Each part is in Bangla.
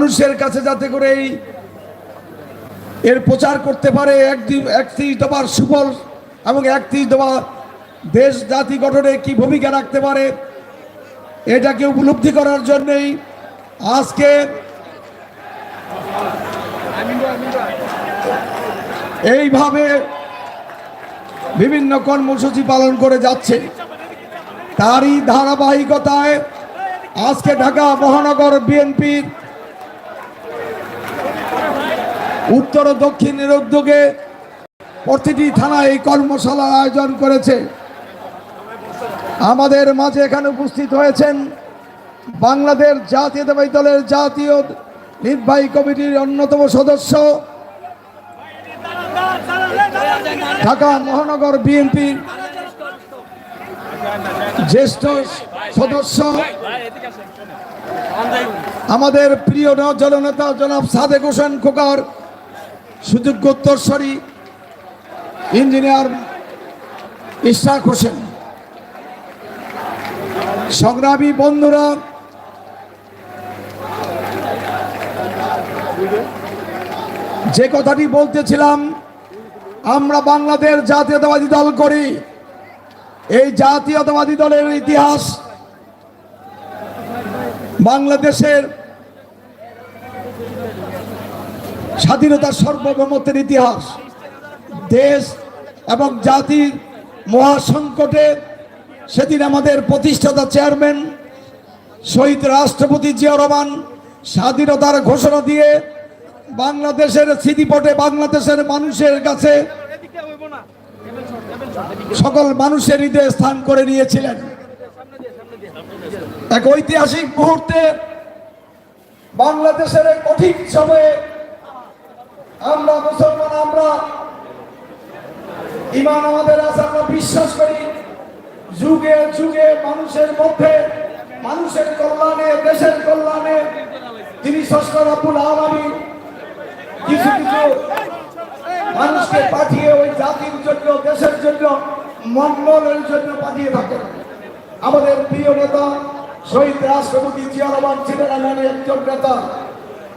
মানুষের কাছে যাতে করে এই এর প্রচার করতে পারে একত্রিশ দফার সুফল এবং একত্রিশ দফা দেশ জাতি গঠনে কি ভূমিকা রাখতে পারে, এটাকে উপলব্ধি করার জন্যেই আজকে এইভাবে বিভিন্ন কর্মসূচি পালন করে যাচ্ছে। তারই ধারাবাহিকতায় আজকে ঢাকা মহানগর বিএনপির উত্তর ও দক্ষিণের উদ্যোগে প্রতিটি থানায় এই কর্মশালার আয়োজন করেছে। আমাদের মাঝে এখানে উপস্থিত হয়েছেন বাংলাদেশ জাতীয়তাবাদী দলের জাতীয় নির্বাহী কমিটির অন্যতম সদস্য ঢাকা মহানগর বিএনপি জ্যেষ্ঠ সদস্য। আমাদের প্রিয় জননেতা জনাব সাদেক হোসেন খোকার সুযোগ্য উত্তরস্বরী ইঞ্জিনিয়ার ইশাক হোসেন। সংগ্রামী বন্ধুরা, যে কথাটি বলতেছিলাম, আমরা বাংলাদেশ জাতীয়তাবাদী দল করি। এই জাতীয়তাবাদী দলের ইতিহাস বাংলাদেশের স্বাধীনতার সার্বভৌমত্বের ইতিহাস, দেশ এবং জাতির মহাসংকটে সেদিন আমাদের প্রতিষ্ঠাতা চেয়ারম্যান, শহীদ রাষ্ট্রপতি জিয়া রহমান স্বাধীনতার ঘোষণা দিয়ে বাংলাদেশের স্মৃতিপটে বাংলাদেশের মানুষের কাছে সকল মানুষের হৃদয়ে স্থান করে নিয়েছিলেন। এক ঐতিহাসিক মুহূর্তে বাংলাদেশের কঠিন সময়ে আমরা মুসলমান, আমরা ইমান আমাদের আছে, আমরা বিশ্বাস করি। যুগে যুগে মানুষের মধ্যে, মানুষের কল্যাণে, দেশের কল্যাণে তিনি ষষ্ঠ রাবুল আলমী কিছু কিছু মানুষকে পাঠিয়ে ওই জাতির জন্য, দেশের জন্য, মঙ্গলের জন্য পাঠিয়ে থাকেন। আমাদের প্রিয় নেতা, শহীদ রাষ্ট্রপতি জিয়া রহমান ছিলেন একজন নেতা।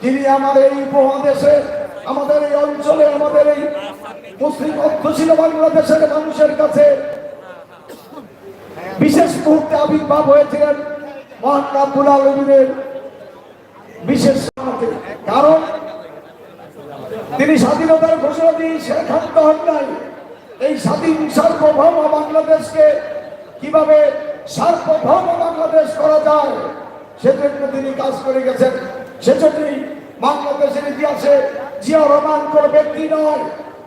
যিনি আমাদের এই উপমহাদেশে আমাদের এই অঞ্চলে, আমাদের এই মুসলিম অধ্যুষিত বাংলাদেশের মানুষের কাছে। বিশেষ মুহূর্তে আবির্ভাব হয়েছিলেন মহান বিশেষ কারণ তিনি স্বাধীনতার ঘোষণা দিয়ে সেখান্ত হন নাই। এই স্বাধীন সার্বভৌম বাংলাদেশকে কীভাবে সার্বভৌম বাংলাদেশ করা যায়, সেজন্য তিনি কাজ করে গেছেন। সেজন্যই বাংলাদেশের ইতিহাসে জিয়া রহমান কোন ব্যক্তি নয়,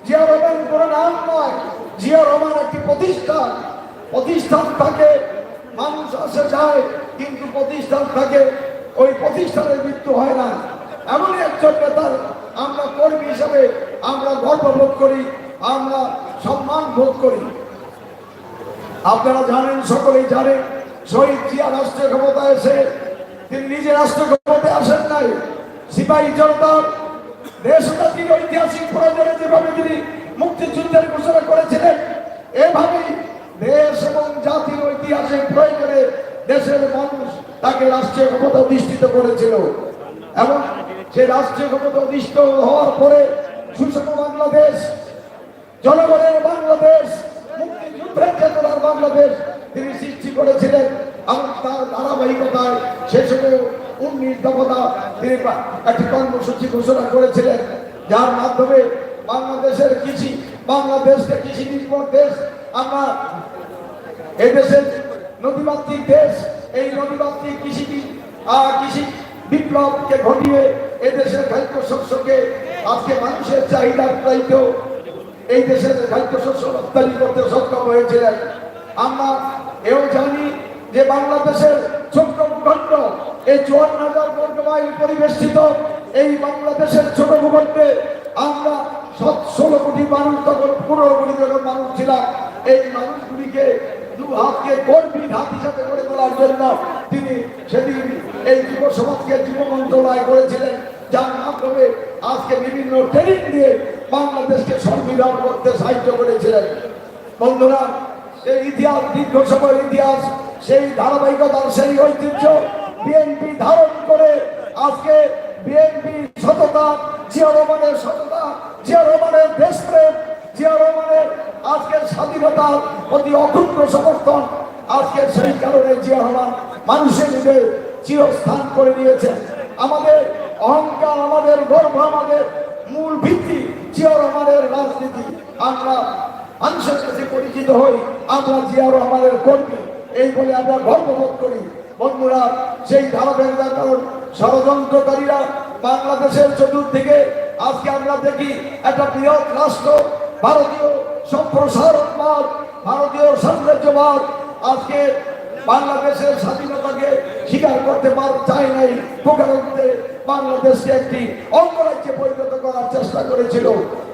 জিয়া রহমান কোন নাম নয়, জিয়া রহমান একটি প্রতিষ্ঠান। প্রতিষ্ঠান থাকে, মানুষ আসে যায়, কিন্তু প্রতিষ্ঠান থাকে, ওই প্রতিষ্ঠানের মৃত্যু হয় না। এমনই একজন নেতার আমরা কর্মী হিসাবে আমরা গর্ববোধ করি, আমরা সম্মান বোধ করি। আপনারা জানেন, সকলেই জানেন শহীদ জিয়া রাষ্ট্রীয় ক্ষমতায় এসে তিনি নিজে রাষ্ট্র ক্ষমতায় আসেন নাই। সিপাহী জনতার দেশ জাতির ঐতিহাসিক প্রয়োজনে যেভাবে তিনি মুক্তিযুদ্ধের ঘোষণা করেছিলেন, এভাবেই দেশ এবং জাতির ঐতিহাসিক প্রয়োজনে দেশের মানুষ তাকে রাষ্ট্রীয় ক্ষমতা অধিষ্ঠিত করেছিল। এবং সে রাষ্ট্রীয় ক্ষমতা অধিষ্ঠিত হওয়ার পরে সুষম বাংলাদেশ, জনগণের বাংলাদেশ, মুক্তিযুদ্ধের চেতনার বাংলাদেশ তিনি সৃষ্টি করেছিলেন। এবং তার ধারাবাহিকতায় সে সময় উনিশ দফতা তিনি একটি কর্মসূচি ঘোষণা করেছিলেন, যার মাধ্যমে বাংলাদেশের কৃষি, বাংলাদেশকে কৃষি নির্ভর দেশ, আমরা এই দেশের নদীমাতৃক দেশ, এই নদীমাতৃক কৃষি কৃষি বিপ্লবকে ঘটিয়ে এই দেশের খাদ্য শস্যকে আজকে মানুষের চাহিদা চাইতেও এই দেশের খাদ্য শস্য রপ্তানি করতে সক্ষম হয়েছিলেন। আমরা এও জানি যে বাংলাদেশের ছোট্ট ভূখণ্ড এই চুয়ান্ন হাজার বর্গ মাইল পরিবেষ্টিত এই বাংলাদেশের ছোট ভূখণ্ডে আমরা সত ষোলো কোটি মানুষ তখন পনেরো কোটি যখন মানুষ ছিলাম, এই মানুষগুলিকে দু হাতকে কর্মী হাত হিসাবে করে তোলার জন্য তিনি সেদিন এই যুব সমাজকে যুব মন্ত্রণালয় করেছিলেন, যার মাধ্যমে আজকে বিভিন্ন ট্রেনিং দিয়ে বাংলাদেশকে সংবিধান করতে সাহায্য করেছিলেন। বন্ধুরা সেই ইতিহাস, দীর্ঘ সময়ের ইতিহাস, সেই ধারাবাহিকতার সেই ঐতিহ্য বিএনপি ধারণ করে আজকে বিএনপি সততা, জিয়া রহমানের সততা, জিয়া রহমানের দেশপ্রেম, জিয়া রহমানের আজকের স্বাধীনতার প্রতি অক্ষুণ্ণ সমর্থন আজকে সেই কারণে জিয়া রহমান মানুষের হৃদয়ে চিরস্থান করে নিয়েছেন আমাদের অহংকার, আমাদের গর্ব, আমাদের মূল ভিত্তি জিয়া রহমানের রাজনীতি। আমরা মানুষের কাছে পরিচিত হই, আমরা জিয়া রহমানের কর্মী, এই বলে আমরা গর্ববোধ করি। বন্ধুরা সেই ধারাবাহিকতার ষড়যন্ত্রকারীরা বাংলাদেশের চতুর্দিকে, আজকে আমরা দেখি একটা বৃহৎ রাষ্ট্র, ভারতীয় সম্প্রসারণবাদ, ভারতীয় সাম্রাজ্যবাদ, আজকে বাংলাদেশের স্বাধীনতাকে স্বীকার করতে পার চায় নাই প্রকারান্তে বাংলাদেশকে একটি অঙ্গরাজ্যে পরিণত করার চেষ্টা করেছিল।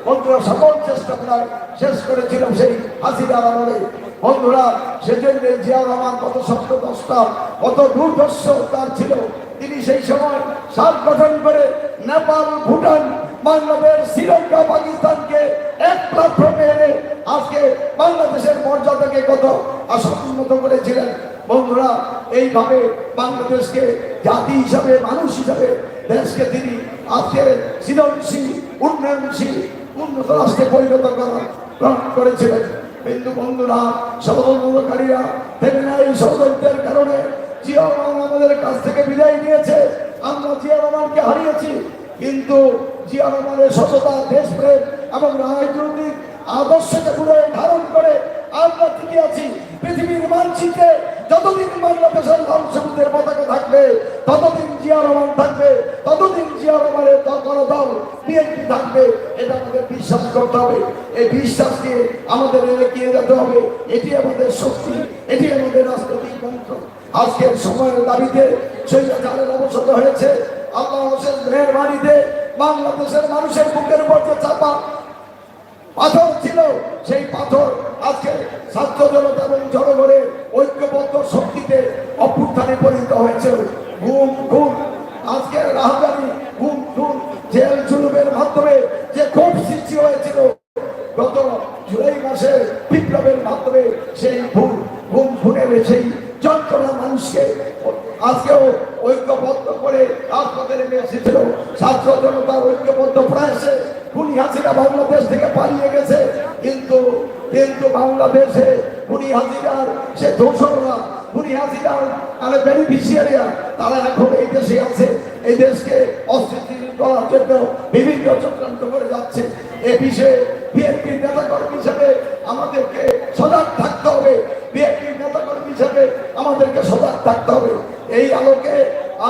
বন্ধুরা, সকল চেষ্টা প্রায় শেষ করেছিল সেই হাসিনার আমলে। বন্ধুরা, সেজন্য জিয়া রহমান কত শক্ত দশটা কত দুর্দর্শ তার ছিল। তিনি সেই সময় সাত গঠন করে নেপাল, ভুটান, বাংলাদেশ, শ্রীলঙ্কা, পাকিস্তানকে এক প্ল্যাটফর্মে এনে আজকে বাংলাদেশের মর্যাদাকে কত অসম্মত করেছিলেন। বন্ধুরা, এইভাবে বাংলাদেশকে জাতি হিসাবে, মানুষ হিসাবে দেশকে তিনি আজকে সৃজনশীল, উন্নয়নশীল, উন্নত রাষ্ট্রে পরিণত করা গ্রহণ করেছিলেন। হিন্দু বন্ধুরা ষড়যন্ত্রকারীরা দেখেন এই ষড়যন্ত্রের কারণে জিয়া আমাদের কাছ থেকে বিদায় নিয়েছে। আমরা জিয়া রহমানকে হারিয়েছি, কিন্তু জিয়া রহমানের সততা, দেশপ্রেম এবং রাজনৈতিক আদর্শকে পুরো ধারণ করে আমরা টিকে আছি পৃথিবীর মানচিত্রে। যতদিন বাংলাদেশের সবুজের পতাকা থাকবে, ততদিন জিয়া রহমান থাকবে, ততদিন জিয়া রহমানের দল দল বিএনপি থাকবে, এটা আমাদের বিশ্বাস করতে হবে। এই বিশ্বাস দিয়ে আমাদের এগিয়ে যেতে হবে। এটি আমাদের শক্তি, এটি আমাদের রাজনৈতিক মন্ত্র। আজকের সময়ের দাবিতে সেই অবসর হয়েছে। আল্লাহ হোসেন মেহরবানিতে বাংলাদেশের মানুষের বুকের উপর যে চাপা পাথর ছিল, সেই পাথর আজকে ছাত্র জনতা এবং জনগণের ঐক্যবদ্ধ শক্তিতে অভ্যুত্থানে পরিণত হয়েছে। ঘুম ঘুম আজকে রাহদানি ঘুম ঘুম জেল জুলুমের মাধ্যমে যে ক্ষোভ সৃষ্টি হয়েছিল, গত জুলাই মাসে বিপ্লবের মাধ্যমে সেই ভুল ঘুম ঘুমের সেই মানুষকে আজকেও ঐক্যবদ্ধ করে রাজপথে নেমে এসেছিল ছাত্র জনতার ঐক্যবদ্ধ প্রয়াসে খুনি হাসিনা বাংলাদেশ থেকে পালিয়ে গেছে। কিন্তু কিন্তু বাংলাদেশে খুনি হাসিনার সে দোষররা খুনি হাসিনার মানে বেনিফিশিয়ারিয়া তারা এখন এই দেশে আছে। এই দেশকে অস্থিতিশীল করার জন্য বিভিন্ন চক্রান্ত করে যাচ্ছে। এ বিষয়ে বিএনপির নেতাকর্মী হিসেবে আমাদেরকে সজাগ থাকতে হবে। বিএনপির নেতাকর্মী হিসেবে আমাদেরকে সজাগ থাকতে হবে। এই আলোকে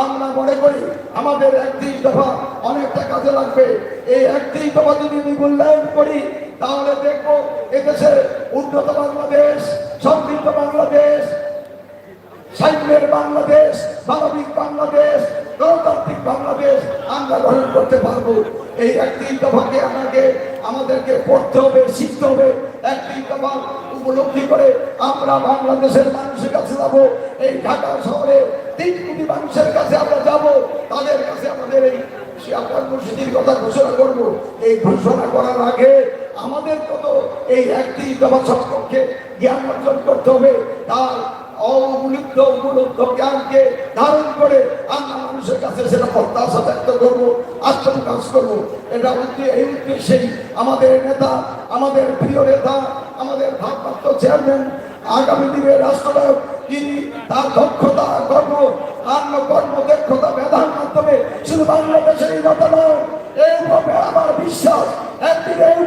আমরা মনে করি আমাদের একত্রিশ দফা অনেকটা কাজে লাগবে। এই একত্রিশ দফা যদি আমি মূল্যায়ন করি, তাহলে দেখব এদেশে উন্নত বাংলাদেশ, সমৃদ্ধ বাংলাদেশ সাইকেলের বাংলাদেশ, মানবিক বাংলাদেশ, গণতান্ত্রিক বাংলাদেশ আমরা গ্রহণ করতে পারব। এই একটি দফাকে আমাকে, আমাদেরকে পড়তে হবে, শিখতে হবে। উপলব্ধি করে আমরা বাংলাদেশের মানুষের কাছে যাব, এই ঢাকা শহরে তিন কোটি মানুষের কাছে আমরা যাব, তাদের কাছে আমাদের এই কথা ঘোষণা এই ঘোষণা করার আগে আমাদের কত এই একটি জ্ঞান অর্জন করতে হবে। তার ধারণ করে আমরা মানুষের কাছে সেটা ব্যক্ত করব এটা এই আমাদের নেতা, আমাদের প্রিয় নেতা আমাদের ভারপ্রাপ্ত চেয়ারম্যান, আগামী দিনের রাষ্ট্রনায়ক তিনি তার দক্ষতা, কর্ম আন্ন কর্ম, দক্ষতা মেধার মাধ্যমে শুধু বাংলাদেশের নেতা নয় আমার বিশ্বাস, একদিন এই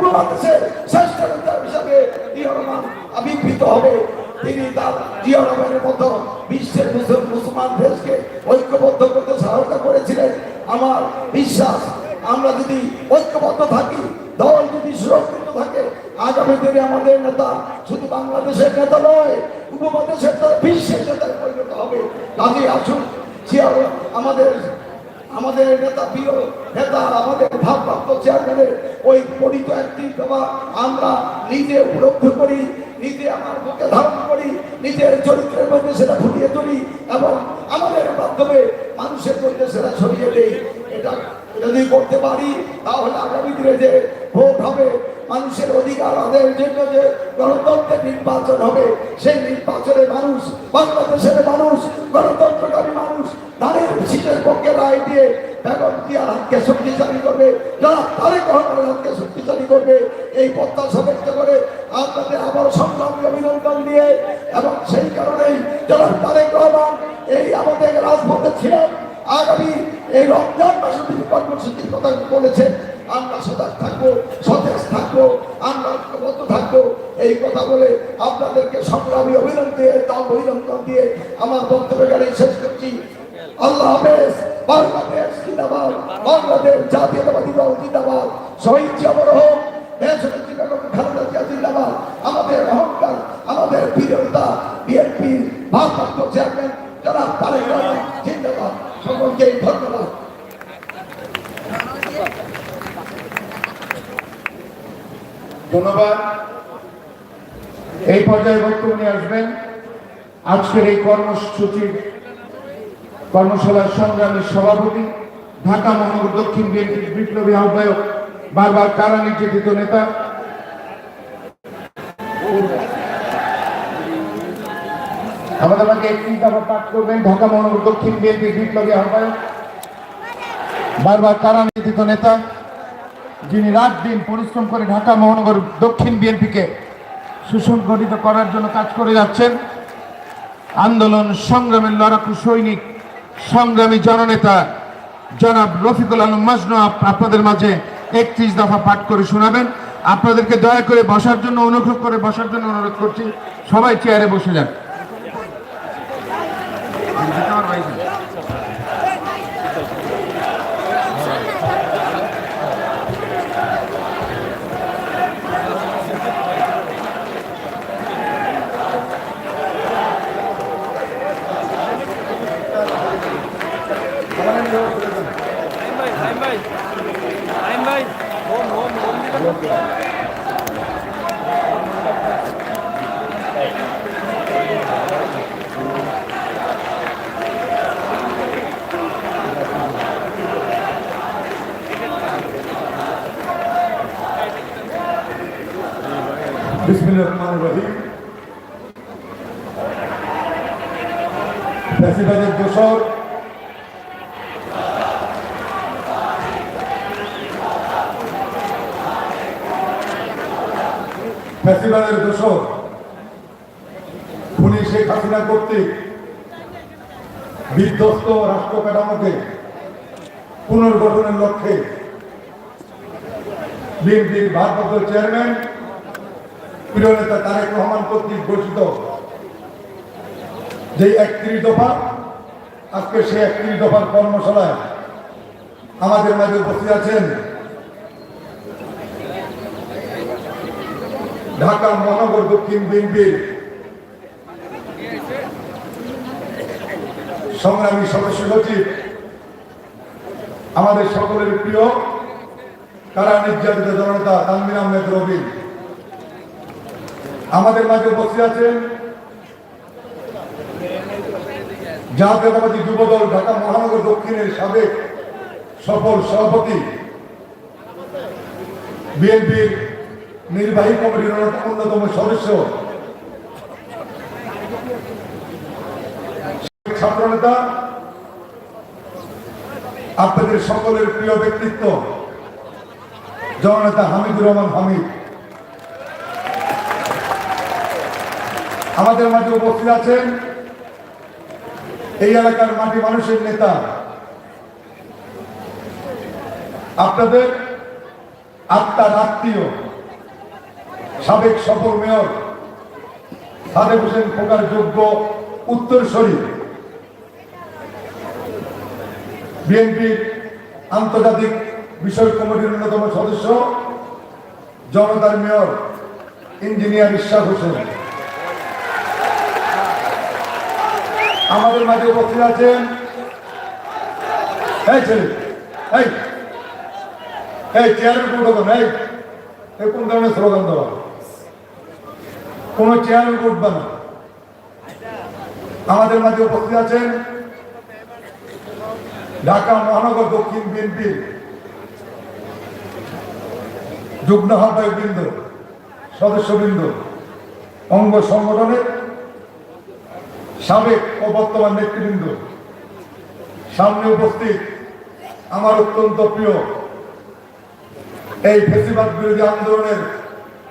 শ্রেষ্ঠ নেতা হিসাবে আবির্ভূত হবে। তিনি তার জিয়ারমের মতো বিশ্বের মুসল- মুসলমান দেশকে ঐক্যবদ্ধ করতে সহায়তা করেছিলেন। আমার বিশ্বাস, আমরা যদি ঐক্যবদ্ধ থাকি, দল যদি সুরক্ষিত থাকে আগামী দিনে আমাদের নেতা শুধু বাংলাদেশের নেতা নয়, উপমহাদেশের নেতা, বিশ্বের নেতায় পরিণত হবে। কাজে আসুন আমাদের আমাদের নেতা, প্রিয় নেতা, আমাদের ভারপ্রাপ্ত চেয়ারম্যানের ওই পরিত একটি দফা আমরা নিজে উপলব্ধি করি, নিজে আমার বুকে ধারণ করি, নিজের চরিত্রের মধ্যে সেটা ফুটিয়ে তুলি এবং আমাদের মাধ্যমে মানুষের মধ্যে সেটা ছড়িয়ে দেই। এটা যদি করতে পারি, তাহলে আগামী দিনে যে ভোট হবে, মানুষের অধিকার আদায়ের জন্য যে গণতন্ত্রের নির্বাচন হবে, সেই নির্বাচনে মানুষ, বাংলাদেশের মানুষ, গণতন্ত্রকারী মানুষ ধানের শীতের পক্ষে রায় দিয়ে বেগম জিয়ার হাতকে শক্তিশালী করবে, যারা তারেক রহমানের হাতকে করবে, এই প্রত্যাশা ব্যক্ত করে আপনাদের আবার সংগ্রামী অভিনন্দন দিয়ে, এবং সেই কারণেই যারা রহমান এই আমাদের রাজপথে ছিলেন আগামী এই রমজান মাসে তিনি কর্মসূচির কথা বলেছেন, আমরা সজাগ থাকব, সতেজ থাকব, আমরা ঐক্যবদ্ধ থাকব। এই কথা বলে আপনাদেরকে সংগ্রামী অভিনন্দন দিয়ে দল অভিনন্দন দিয়ে আমার বক্তব্য শেষ করছি। আল্লাহ হাফেজ, বাংলাদেশ জিন্দাবাদ, বাংলাদেশ জাতীয়তাবাদী দল জিন্দাবাদ। শহীদ জবর হোক আমাদের অহংকার, আমাদের প্রিয়তা বিএনপির ভারপ্রাপ্ত চেয়ারম্যান যারা তারেক জিন্দাবাদ। সকলকে ধন্যবাদ। ধন্যবাদ। এই পর্যায়ে বক্তব্য নিয়ে আসবেন। আজকের এই কর্মসূচির কর্মশালার সংগ্রামী সভাপতি ঢাকা মহানগর দক্ষিণ বিএনপির বিপ্লবী আহ্বায়ক বারবার কারা নির্যাতিত নেতা? আমাদের মাঝে একটি দফা পাঠ করবেন, ঢাকা মহানগর দক্ষিণ বিএনপির বিপ্লবী আহ্বায়ক, বারবার নির্যাতিত নেতা, যিনি রাত দিন পরিশ্রম করে ঢাকা মহানগর দক্ষিণ বিএনপিকে সুসংগঠিত করার জন্য কাজ করে যাচ্ছেন। আন্দোলন সংগ্রামের লড়াকু সৈনিক, সংগ্রামী জননেতা জনাব রফিকুল আলম মাজনু আপনাদের মাঝে একত্রিশ দফা পাঠ করে শোনাবেন। আপনাদেরকে দয়া করে বসার জন্য, অনুগ্রহ করে বসার জন্য অনুরোধ করছি। সবাই চেয়ারে বসে যান ভাই ভাই ভাই ভাই ভাই হোম হোম হোম বিসমিল্লাহির রহমানির রহিম। ফ্যাসিবাদের দোষর। ফ্যাসিবাদের দোষর। খুনি শেখ হাসিনা কর্তৃক বিধ্বস্ত রাষ্ট্র কাঠামোকে পুনর্গঠনের লক্ষ্যে বিএনপির ভারপ্রাপ্ত চেয়ারম্যান প্রিয় নেতা তারেক রহমান কর্তৃক ঘোষিত যে একত্রিশ দফা, আজকে সেই একত্রিশ দফার কর্মশালায় আমাদের মাঝে উপস্থিত আছেন ঢাকা মহানগর দক্ষিণ বিএনপির সংগ্রামী সদস্য সচিব, আমাদের সকলের প্রিয় কারা নির্যাতিত জনতা তানবিন আহমেদ রবিন। আমাদের মাঝে উপস্থিত আছেন জাতীয়তাবাদী যুবদল ঢাকা মহানগর দক্ষিণের সাবেক সফল সভাপতি, বিএনপির নির্বাহী কমিটির অন্যতম সদস্য, ছাত্রনেতা, আপনাদের সকলের প্রিয় ব্যক্তিত্ব, জননেতা হামিদুর রহমান হামিদ। আমাদের মাঝে উপস্থিত আছেন এই এলাকার মাটি মানুষের নেতা। আপনাদের আত্মার আত্মীয়, সাবেক সফল মেয়র, সাদেক হোসেন খোকার যোগ্য উত্তরসরী বিএনপির আন্তর্জাতিক বিষয় কমিটির অন্যতম সদস্য, জনতার মেয়র, ইঞ্জিনিয়ার ইশাক হোসেন। আমাদের মাঝে উপস্থিত আছেন। এই এই কোন? ধরনের দেওয়া? আমাদের মাঝে উপস্থিত আছেন ঢাকা মহানগর দক্ষিণ বিএনপির যুগ্ম বৃন্দ সদস্যবৃন্দ, অঙ্গ সংগঠনের সাবেক ও বর্তমান নেতৃবৃন্দ। সামনে উপস্থিত আমার অত্যন্ত প্রিয় এই ফেসিবাদ বিরোধী আন্দোলনের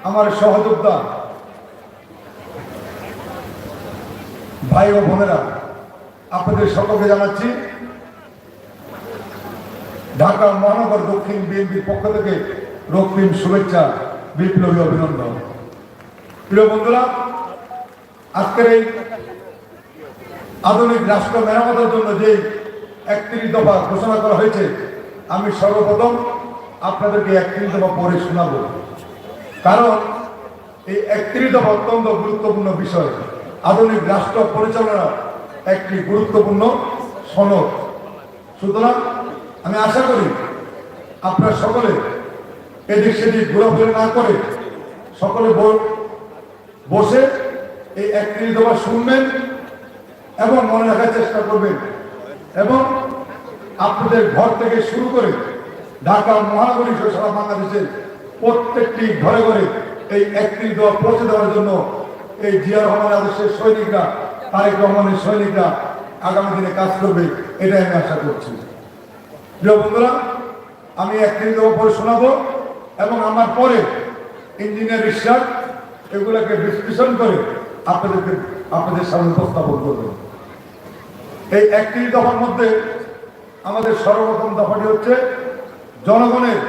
আমার সহযোদ্ধা ভাই ও বোনেরা, আপনাদের সকলকে জানাচ্ছি, ঢাকা মহানগর দক্ষিণ বিএনপির পক্ষ থেকে রক্তিম শুভেচ্ছা, বিপ্লবী অভিনন্দন। প্রিয় বন্ধুরা, আজকের এই আধুনিক রাষ্ট্র মেরামতের জন্য যে একত্রিশ দফা ঘোষণা করা হয়েছে, আমি সর্বপ্রথম আপনাদেরকে একত্রিশ দফা পড়ে শোনাব। কারণ এই একত্রিশ দফা অত্যন্ত গুরুত্বপূর্ণ বিষয়। আধুনিক রাষ্ট্র পরিচালনার একটি গুরুত্বপূর্ণ সনদ। সুতরাং আমি আশা করি আপনারা সকলে এদিক সেদিক ঘোরাফেরা না করে সকলে বসে এই একত্রিশ দফা শুনবেন। এবং মনে রাখার চেষ্টা করবেন। এবং আপনাদের ঘর থেকে শুরু করে ঢাকা মহানগরী সহ সারা বাংলাদেশের প্রত্যেকটি ঘরে ঘরে এই একত্রিশ দফা পৌঁছে দেওয়ার জন্য এই জিয়া রহমান আদেশের সৈনিকরা, তারেক রহমানের সৈনিকরা আগামী দিনে কাজ করবে, এটাই আমি আশা করছি। প্রিয় বন্ধুরা, আমি একত্রিশ দফা পরে শোনাবো এবং আমার পরে ইঞ্জিনিয়ার ইশাক এগুলোকে বিশ্লেষণ করে আপনাদেরকে আপনাদের সামনে উপস্থাপন করব। এই একত্রিশ দফার মধ্যে আমাদের সর্বপ্রথম দফাটি হচ্ছে জনগণের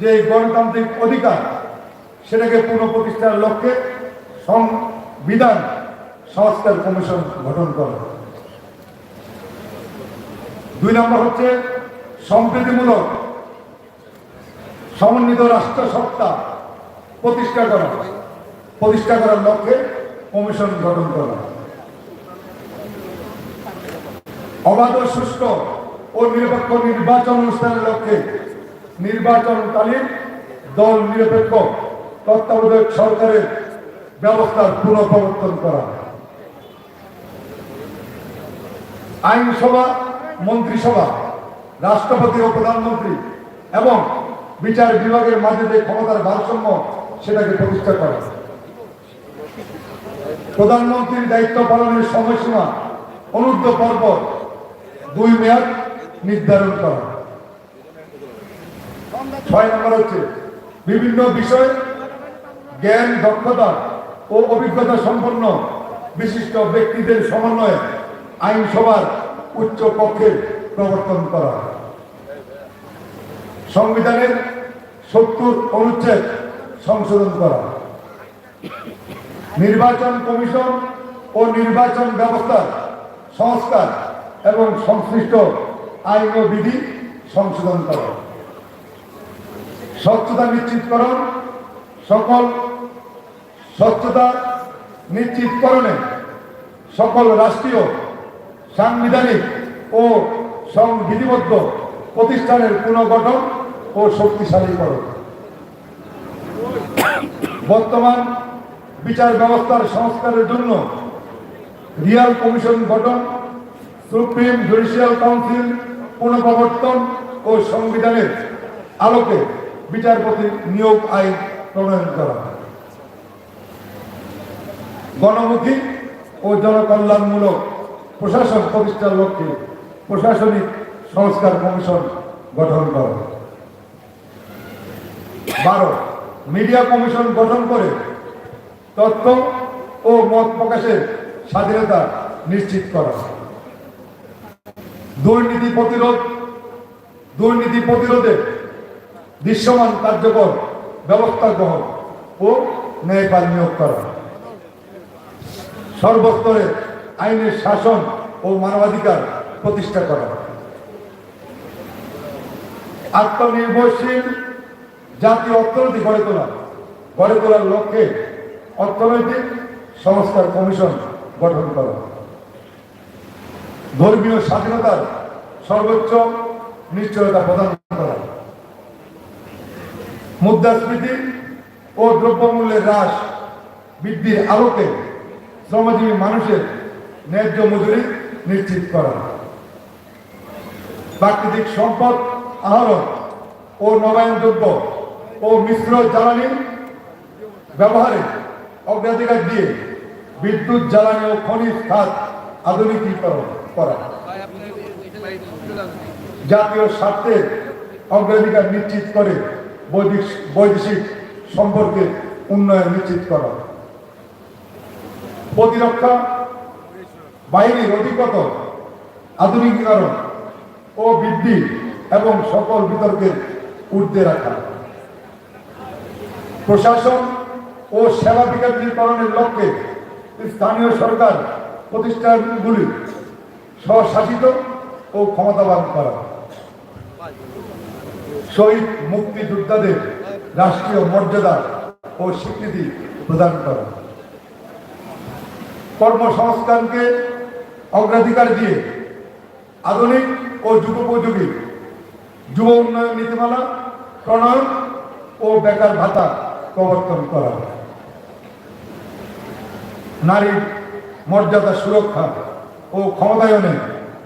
যে গণতান্ত্রিক অধিকার, সেটাকে পুনঃপ্রতিষ্ঠার লক্ষ্যে সংবিধান সংস্কার কমিশন গঠন করা দুই নম্বর হচ্ছে সম্প্রীতিমূলক সমন্বিত রাষ্ট্র সত্তা প্রতিষ্ঠা করা, প্রতিষ্ঠা করার লক্ষ্যে কমিশন গঠন করা অবাধ, সুষ্ঠু ও নিরপেক্ষ নির্বাচন অনুষ্ঠানের লক্ষ্যে নির্বাচনকালীন দল নিরপেক্ষ তত্ত্বাবধায়ক সরকারের ব্যবস্থার পুনঃপ্রবর্তন করা আইনসভা, মন্ত্রিসভা, রাষ্ট্রপতি ও প্রধানমন্ত্রী এবং বিচার বিভাগের মাঝে যে ক্ষমতার ভারসাম্য, সেটাকে প্রতিষ্ঠা করা প্রধানমন্ত্রীর দায়িত্ব পালনের সময়সীমা অনুদ্ধ পর্ব দুই মেয়াদ নির্ধারণ করা। ছয় নম্বর হচ্ছে বিভিন্ন বিষয়ে জ্ঞান, দক্ষতা ও অভিজ্ঞতা সম্পন্ন বিশিষ্ট ব্যক্তিদের সমন্বয়ে আইনসভার উচ্চ কক্ষের প্রবর্তন করা। সংবিধানের সত্তর অনুচ্ছেদ সংশোধন করা। নির্বাচন কমিশন ও নির্বাচন ব্যবস্থার সংস্কার এবং সংশ্লিষ্ট আইন ও বিধি সংশোধন করা। স্বচ্ছতা নিশ্চিতকরণ সকল স্বচ্ছতা নিশ্চিতকরণে সকল রাষ্ট্রীয়, সাংবিধানিক ও সংবিধিবদ্ধ প্রতিষ্ঠানের পুনর্গঠন ও শক্তিশালীকরণ বর্তমান বিচার ব্যবস্থার সংস্কারের জন্য রিয়াল কমিশন গঠন সুপ্রিম জুডিশিয়াল কাউন্সিল পুনঃপ্রবর্তন ও সংবিধানের আলোকে বিচারপতি নিয়োগ আইন প্রণয়ন করা গণমুখী ও জনকল্যাণমূলক প্রশাসন প্রতিষ্ঠার লক্ষ্যে প্রশাসনিক সংস্কার কমিশন গঠন করা বারো, মিডিয়া কমিশন গঠন করে তথ্য ও মত প্রকাশের স্বাধীনতা নিশ্চিত করা দুর্নীতি প্রতিরোধ, দুর্নীতি প্রতিরোধে দৃশ্যমান কার্যকর ব্যবস্থা গ্রহণ ও ন্যায়পাল নিয়োগ করা। সর্বস্তরে আইনের শাসন ও মানবাধিকার প্রতিষ্ঠা করা। আত্মনির্ভরশীল জাতীয় অর্থনীতি গড়ে তোলা। গড়ে তোলার লক্ষ্যে অর্থনৈতিক সংস্কার কমিশন গঠন করা। ধর্মীয় স্বাধীনতার সর্বোচ্চ নিশ্চয়তা প্রদান করা। মুদ্রাস্ফীতি ও দ্রব্যমূল্যের হ্রাস বৃদ্ধির আলোকে শ্রমজীবী মানুষের ন্যায্য মজুরি নিশ্চিত করা। প্রাকৃতিক সম্পদ আহরণ ও নবায়নযোগ্য ও মিশ্র জ্বালানি ব্যবহারে অগ্রাধিকার দিয়ে বিদ্যুৎ, জ্বালানি ও খনিজ খাত আধুনিকীকরণ। করা। জাতীয় স্বার্থের অগ্রাধিকার নিশ্চিত করে বৈদেশিক সম্পর্কে উন্নয়ন নিশ্চিত করা। প্রতিরক্ষা, বাহিনীর অধিকতর আধুনিকীকরণ ও বৃদ্ধি এবং সকল বিতর্কের ঊর্ধ্বে রাখা। প্রশাসন ও সেবা বিকেন্দ্রীকরণের লক্ষ্যে স্থানীয় সরকার প্রতিষ্ঠানগুলি স্বশাসিত ও ক্ষমতাবান করা। শহীদ মুক্তিযোদ্ধাদের রাষ্ট্রীয় মর্যাদা ও স্বীকৃতি প্রদান করা। কর্মসংস্থানকে অগ্রাধিকার দিয়ে আধুনিক ও যুগোপযোগী যুব উন্নয়ন নীতিমালা, প্রণয়ন ও বেকার ভাতা প্রবর্তন করা। নারীর মর্যাদা সুরক্ষা ও ক্ষমতায়নে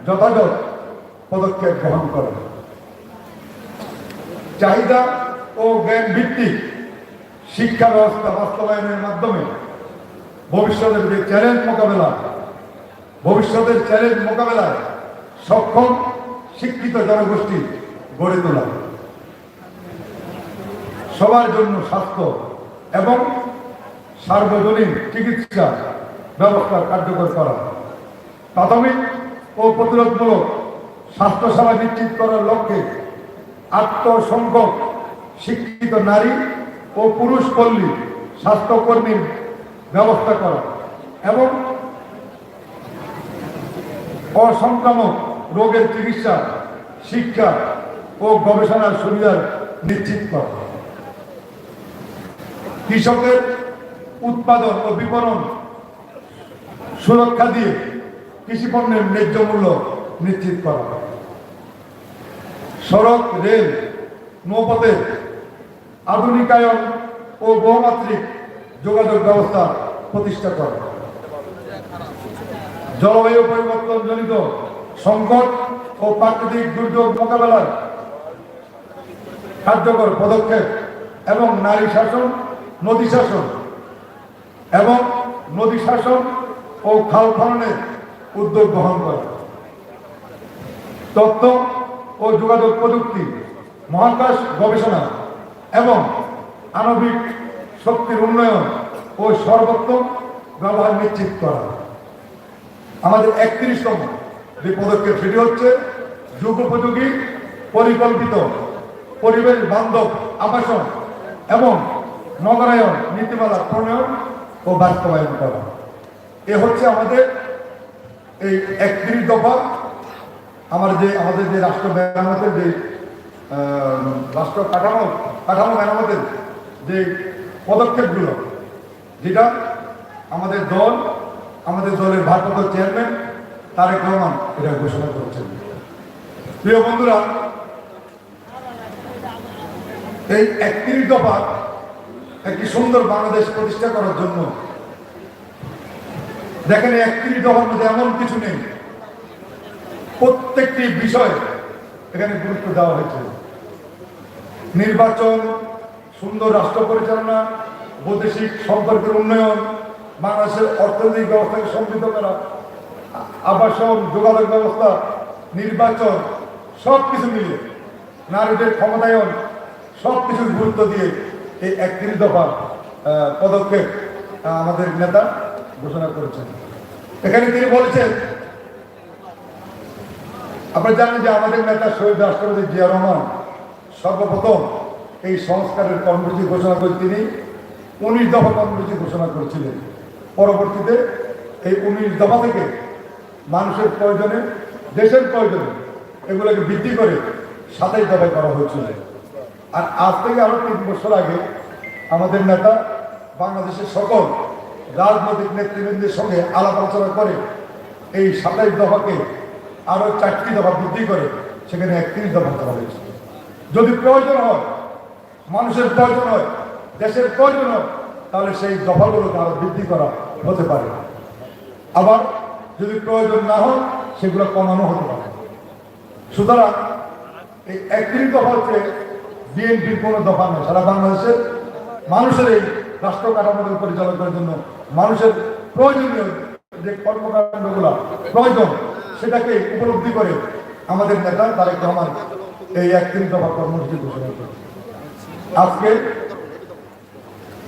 যথাযথ পদক্ষেপ গ্রহণ করে। চাহিদা ও জ্ঞান ভিত্তিক শিক্ষা ব্যবস্থা বাস্তবায়নের মাধ্যমে ভবিষ্যতের যে চ্যালেঞ্জ মোকাবেলা, ভবিষ্যতের চ্যালেঞ্জ মোকাবেলায় সক্ষম শিক্ষিত জনগোষ্ঠী গড়ে তোলা, সবার জন্য স্বাস্থ্য এবং সার্বজনীন চিকিৎসা ব্যবস্থা কার্যকর করা। প্রাথমিক ও প্রতিরোধমূলক স্বাস্থ্যসেবা নিশ্চিত করার লক্ষ্যে আত্মসংখ্যক শিক্ষিত নারী ও পুরুষ পল্লী স্বাস্থ্যকর্মীর ব্যবস্থা করা এবং অসংক্রামক রোগের চিকিৎসা, শিক্ষা ও গবেষণার সুবিধা নিশ্চিত করা। কৃষকের উৎপাদন ও বিপণন সুরক্ষা দিয়ে কৃষি পণ্যের ন্যায্য মূল্য নিশ্চিত করা সড়ক, রেল নৌপথের আধুনিকায়ন ও বহুমাত্রিক যোগাযোগ ব্যবস্থা প্রতিষ্ঠা করা জলবায়ু পরিবর্তন জনিত সংকট ও প্রাকৃতিক দুর্যোগ মোকাবেলার কার্যকর পদক্ষেপ এবং নারী শাসন, নদী শাসন এবং নদী শাসন ও খাল খননের উদ্যোগ গ্রহণ করা। তথ্য ও যোগাযোগ প্রযুক্তি, মহাকাশ গবেষণা এবং আণবিক শক্তির উন্নয়ন ও সর্বোত্তম ব্যবহার নিশ্চিত করা। আমাদের একত্রিশতম যে পদক্ষেপ, সেটি হচ্ছে যুগোপযোগী পরিকল্পিত পরিবেশ বান্ধব আবাসন এবং নগরায়ন নীতিমালা প্রণয়ন ও বাস্তবায়ন করা। এ হচ্ছে আমাদের এই একত্রিশ দফা আমার যে, আমাদের যে রাষ্ট্র মেরামতের যে রাষ্ট্র কাঠামো কাঠামো মেরামতের যে পদক্ষেপগুলো, যেটা আমাদের দল, আমাদের দলের ভারপ্রাপ্ত চেয়ারম্যান তারেক রহমান এটা ঘোষণা করেছেন। প্রিয় বন্ধুরা, এই একত্রিশ দফা একটি সুন্দর বাংলাদেশ প্রতিষ্ঠা করার জন্য দেখেন একত্রিশ দফার মধ্যে এমন কিছু নেই। প্রত্যেকটি বিষয় এখানে গুরুত্ব দেওয়া হয়েছে। নির্বাচন, সুন্দর রাষ্ট্র পরিচালনা, বৈদেশিক সম্পর্কের উন্নয়ন, বাংলাদেশের অর্থনৈতিক ব্যবস্থাকে সমৃদ্ধ করা, আবাসন, যোগাযোগ ব্যবস্থা, নির্বাচন সব কিছু মিলিয়ে নারীদের ক্ষমতায়ন সব কিছু গুরুত্ব দিয়ে এই একত্রিশ দফা পদক্ষেপ আমাদের নেতা ঘোষণা করেছেন। এখানে তিনি বলেছেন আপনারা জানেন যে আমাদের নেতা শহীদ রাষ্ট্রপতি জিয়া রহমান সর্বপ্রথম এই সংস্কারের কর্মসূচি ঘোষণা করে তিনি উনিশ দফা কর্মসূচি ঘোষণা করেছিলেন। পরবর্তীতে এই উনিশ দফা থেকে মানুষের প্রয়োজনে, দেশের প্রয়োজনে এগুলোকে বৃদ্ধি করে সাতাইশ দফায় করা হয়েছিল। আর আজ থেকে আরও তিন বছর আগে আমাদের নেতা বাংলাদেশের সকল রাজনৈতিক নেতৃবৃন্দের সঙ্গে আলাপ আলোচনা করে এই সাতাইশ দফাকে আরও চারটি দফা বৃদ্ধি করে, সেখানে একত্রিশ দফা করা হয়েছে। যদি প্রয়োজন হয়, মানুষের প্রয়োজন হয়, দেশের প্রয়োজন হয়, তাহলে সেই দফাগুলোকে আরও বৃদ্ধি করা হতে পারে। আবার যদি প্রয়োজন না হয়, সেগুলো কমানো হতে পারে। সুতরাং এই একত্রিশ দফা হচ্ছে বিএনপির কোনো দফা নয়, সারা বাংলাদেশের মানুষের এই রাষ্ট্র কাঠামোকে পরিচালনা করার জন্য মানুষের প্রয়োজনীয় যে কর্মকাণ্ডগুলো প্রয়োজন, সেটাকে উপলব্ধি করে আমাদের নেতা তারেক রহমান এই একত্রিশ দফা কর্মসূচি ঘোষণা করেছে আজকে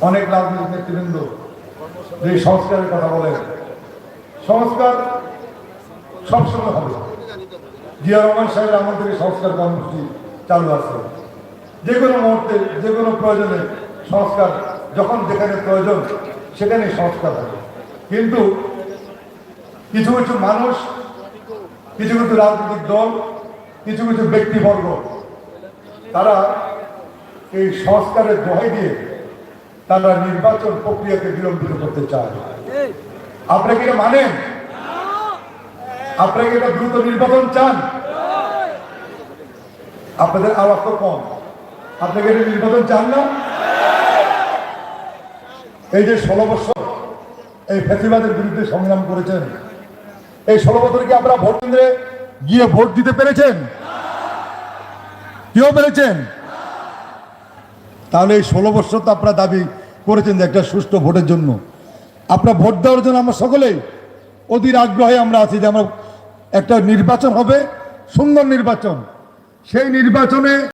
অনেক রাজনৈতিক নেতৃবৃন্দ যে সংস্কারের কথা বলেন, সংস্কার সবসময় হবে। জিয়া রহমান সাহেবের আমল থেকে সংস্কার কর্মসূচি চালু আছে। যে কোনো মুহূর্তে যে কোনো প্রয়োজনে সংস্কার যখন যেখানে প্রয়োজন, সেখানে সংস্কার হবে। কিন্তু কিছু কিছু মানুষ, কিছু কিছু রাজনৈতিক দল, কিছু কিছু ব্যক্তিবর্গ, তারা এই সংস্কারের দোহাই দিয়ে তারা নির্বাচন প্রক্রিয়াকে বিলম্বিত করতে চায়। আপনারা কি এটা মানেন? আপনারা কি এটা দ্রুত নির্বাচন চান? আপনাদের আওয়াজ তো কম আপনাকে এটা নির্বাচন চান না? এই যে ষোলো বছর এই ফ্যাসিবাদের বিরুদ্ধে সংগ্রাম করেছেন, এই ষোলো বছর কি আপনারা ভোট কেন্দ্রে গিয়ে ভোট দিতে পেরেছেন? কেউ পেরেছেন? তাহলে এই ষোলো বছর তো আপনারা দাবি করেছেন যে একটা সুষ্ঠু ভোটের জন্য। আপনার ভোট দেওয়ার জন্য আমরা সকলেই অধীর আগ্রহে আমরা আছি যে আমরা একটা নির্বাচন হবে, সুন্দর নির্বাচন। সেই নির্বাচনে